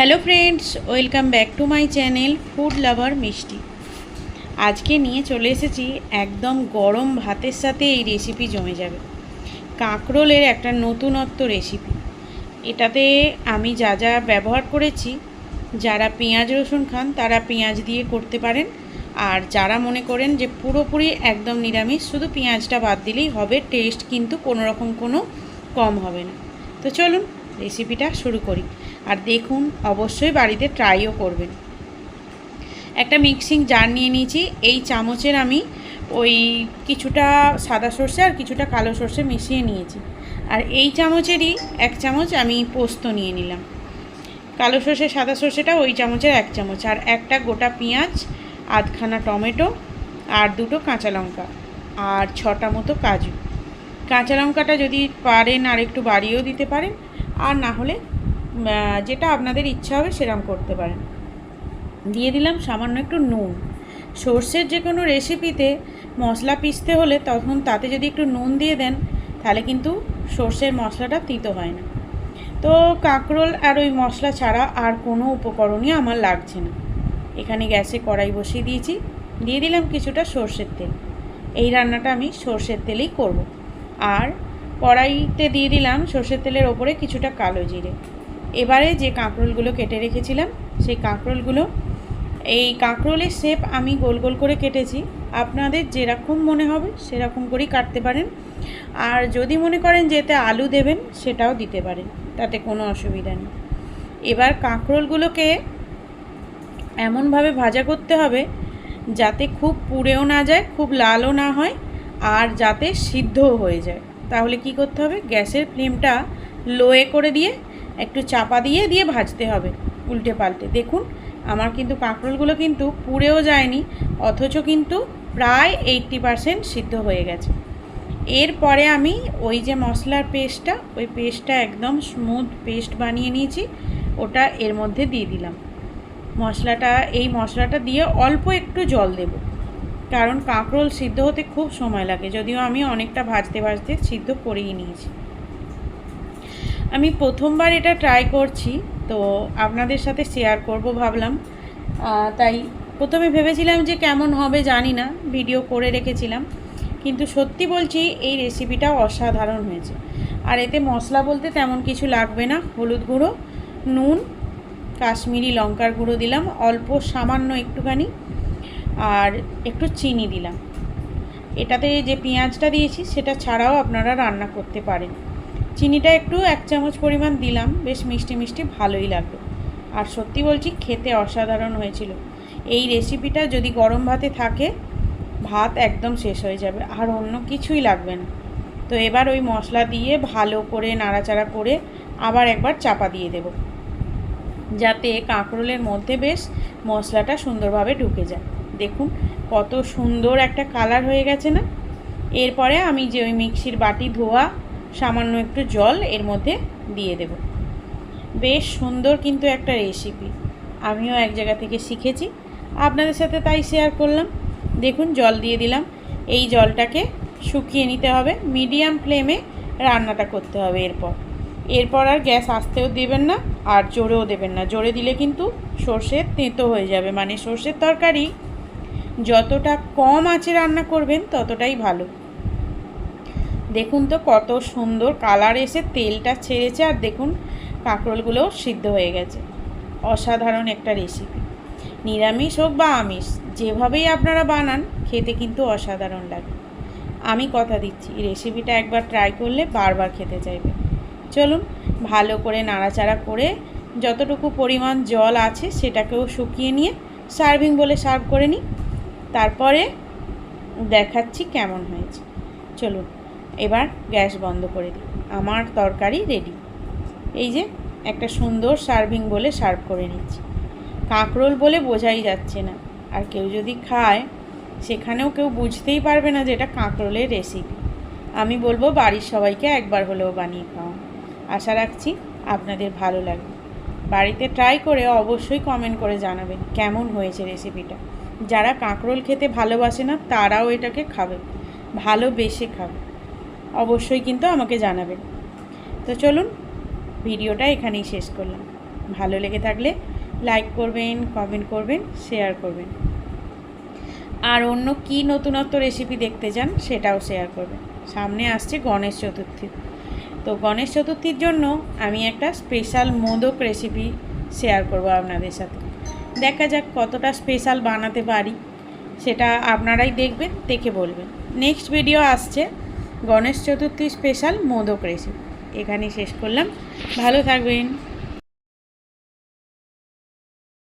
Hello friends, welcome back to my channel food lover মিষ্টি। আজকে নিয়ে চলে এসেছি একদম গরম ভাতের সাথে এই রেসিপি জমে যাবে। কাঁকরোলের একটা নতুনত্ব রেসিপি এটাতে আমি যা যা ব্যবহার করেছি, যারা পেঁয়াজ রসুন খান তারা পেঁয়াজ দিয়ে করতে পারেন। আর যারা মনে করেন যে পুরোপুরি একদম নিরামিষ, শুধু পেঁয়াজটা বাদ দিলেই হবে টেস্ট কিন্তু কোনো রকম কোনো কম হবে না। তো চলুন রেসিপিটা শুরু করি। আর দেখুন, অবশ্যই বাড়িতে ট্রাইও করবেন। একটা মিক্সিং জার নিয়ে নিয়েছি, এই চামচের আমি ওই কিছুটা সাদা সর্ষে আর কিছুটা কালো সর্ষে মিশিয়ে নিয়েছি। আর এই চামচেরই এক চামচ আমি পোস্ত নিয়ে নিলাম। কালো সর্ষে, সাদা সর্ষেটা ওই চামচের এক চামচ। আর একটা গোটা পেঁয়াজ, আধখানা টমেটো আর দুটো কাঁচা লঙ্কা আর ছটা মতো কাজু। কাঁচা লঙ্কাটা যদি পারেন আর একটু বাড়িয়েও দিতে পারেন, আর না হলে যেটা আপনাদের ইচ্ছা হবে সেরকম করতে পারেন। দিয়ে দিলাম সামান্য একটু নুন। সর্ষের যে কোনো রেসিপিতে মশলা পিষতে হলে তখন তাতে যদি একটু নুন দিয়ে দেন, তাহলে কিন্তু সর্ষের মশলাটা তিতো হয় না। তো কাঁকরোল আর ওই মশলা ছাড়া আর কোনো উপকরণই আমার লাগছে না। এখানে গ্যাসে কড়াই বসিয়ে দিয়েছি। দিয়ে দিলাম কিছুটা সর্ষের তেল। এই রান্নাটা আমি সর্ষের তেলেই করব। আর কড়াইতে দিয়ে দিলাম সর্ষের তেলের ওপরে কিছুটা কালো জিরে। এবারে যে কাঁকরোলগুলো কেটে রেখেছিলাম, সেই কাঁকরোলগুলো, এই কাঁকরোলের শেপ আমি গোল গোল করে কেটেছি। আপনাদের যেরকম মনে হবে সেরকম করেই কাটতে পারেন। আর যদি মনে করেন যে এতে আলু দেবেন, সেটাও দিতে পারেন, তাতে কোনো অসুবিধা নেই। এবার কাঁকরোলগুলোকে এমনভাবে ভাজা করতে হবে যাতে খুব পুড়েও না যায়, খুব লালও না হয়, আর যাতে সিদ্ধও হয়ে যায়। তাহলে কি করতে হবে? গ্যাসের ফ্লেমটা লোয়ে করে দিয়ে একটু চাপা দিয়ে দিয়ে ভাজতে হবে উল্টে পাল্টে। দেখুন, আমার কিন্তু কাঁকরোলগুলো কিন্তু পুড়েও যায়নি, অথচ কিন্তু প্রায় এইট্টি পারসেন্ট সিদ্ধ হয়ে গেছে। এরপরে আমি ওই যে মশলার পেস্টটা, ওই পেস্টটা একদম স্মুথ পেস্ট বানিয়ে নিয়েছি, ওটা এর মধ্যে দিয়ে দিলাম। মশলাটা, এই মশলাটা দিয়ে অল্প একটু জল দেব, কারণ কাঁকরোল সিদ্ধ হতে খুব সময় লাগে, যদিও আমি অনেকটা ভাজতে ভাজতে সিদ্ধ করেই নিয়েছি। আমি প্রথমবার এটা ট্রাই করছি, তো আপনাদের সাথে শেয়ার করব ভাবলাম। তাই প্রথমে ভেবেছিলাম যে কেমন হবে জানি না ভিডিও করে রেখেছিলাম। কিন্তু সত্যি বলছি, এই রেসিপিটা অসাধারণ হয়েছে। আর এতে মশলা বলতে তেমন কিছু লাগবে না, হলুদ গুঁড়ো, নুন, কাশ্মীরি লঙ্কার গুঁড়ো দিলাম, অল্প সামান্য একটুখানি, আর একটু চিনি দিলাম। এটাতে যে পেঁয়াজটা দিয়েছি, সেটা ছাড়াও আপনারা রান্না করতে পারেন। চিনিটা একটু এক চামচ পরিমাণ দিলাম, বেশ মিষ্টি মিষ্টি ভালোই লাগল। আর সত্যি বলছি, খেতে অসাধারণ হয়েছিল। এই রেসিপিটা যদি গরম ভাতে থাকে, ভাত একদম শেষ হয়ে যাবে, আর অন্য কিছুই লাগবে না। তো এবার ওই মশলা দিয়ে ভালো করে নাড়াচাড়া করে আবার একবার চাপা দিয়ে দেবো। যাতে কাঁকরোলের মধ্যে বেশ মশলাটা সুন্দরভাবে ঢুকে যায়। দেখুন, কত সুন্দর একটা কালার হয়ে গেছে না? এরপরে আমি যে ওই মিক্সির বাটি ধোয়া সামান্য একটু জল এর মধ্যে দিয়ে দেব। বেশ সুন্দর কিন্তু একটা রেসিপি আমিও এক জায়গা থেকে শিখেছি। আপনাদের সাথে তাই শেয়ার করলাম। দেখুন, জল দিয়ে দিলাম। এই জলটাকে শুকিয়ে নিতে হবে। মিডিয়াম ফ্লেমে রান্নাটা করতে হবে এরপর। এরপর আর গ্যাস আসতেও দেবেন না, আর জোরেও দেবেন না। জোরে দিলে কিন্তু সর্ষের তেঁতো হয়ে যাবে। মানে সর্ষের তরকারি যতটা কম আঁচে রান্না করবেন, ততটাই ভালো। দেখুন তো কত সুন্দর কালার এসে তেলটা ছেড়েছে আর দেখুন কাঁকরোলগুলোও সিদ্ধ হয়ে গেছে। অসাধারণ একটা রেসিপি নিরামিষ হোক বা আমিষ, যেভাবেই আপনারা বানান, খেতে কিন্তু অসাধারণ লাগে। আমি কথা দিচ্ছি রেসিপিটা একবার ট্রাই করলে বারবার খেতে চাইবে। চলুন, ভালো করে নাড়াচাড়া করে যতটুকু পরিমাণ জল আছে সেটাকেও শুকিয়ে নিয়ে সার্ভিং বলে সার্ভ করে নিই। তারপরে দেখাচ্ছি কেমন হয়েছে। চলুন। এবার গ্যাস বন্ধ করে দিই। আমার তরকারি রেডি এই যে, একটা সুন্দর সার্ভিং বলে সার্ভ করে নিচ্ছি। কাঁকরোল বলে বোঝাই যাচ্ছে না। আর কেউ যদি খায়, সেখানেও কেউ বুঝতেই পারবে না যে এটা কাঁকরোলের রেসিপি আমি বলব বাড়ির সবাইকে একবার হলেও বানিয়ে খাওয়া। আশা রাখছি আপনাদের ভালো লাগবে। বাড়িতে ট্রাই করে অবশ্যই কমেন্ট করে জানাবেন কেমন হয়েছে রেসিপিটা যারা কাঁকরোল খেতে ভালোবাসে না, তারাও এটাকে খাবে। ভালোবেসে খাবে। অবশ্যই কিন্তু আমাকে জানাবেন তো চলুন, ভিডিওটা এখানেই শেষ করলাম। ভালো লেগে থাকলে লাইক করবেন কমেন্ট করবেন শেয়ার করবেন। আর অন্য কী নতুনত্ব রেসিপি দেখতে চান সেটাও শেয়ার করবেন। সামনে আসছে গণেশ চতুর্থী। তো গণেশ চতুর্থীর জন্য আমি একটা স্পেশাল মোদক রেসিপি শেয়ার করব আপনাদের সাথে। দেখা যাক কতটা স্পেশাল বানাতে পারি। সেটা আপনারাই দেখবেন, দেখে বলবেন। নেক্সট ভিডিও আসছে গণেশ চতুর্থী স্পেশাল মোদক রেসিপি। এখানেই শেষ করলাম। ভালো থাকবেন।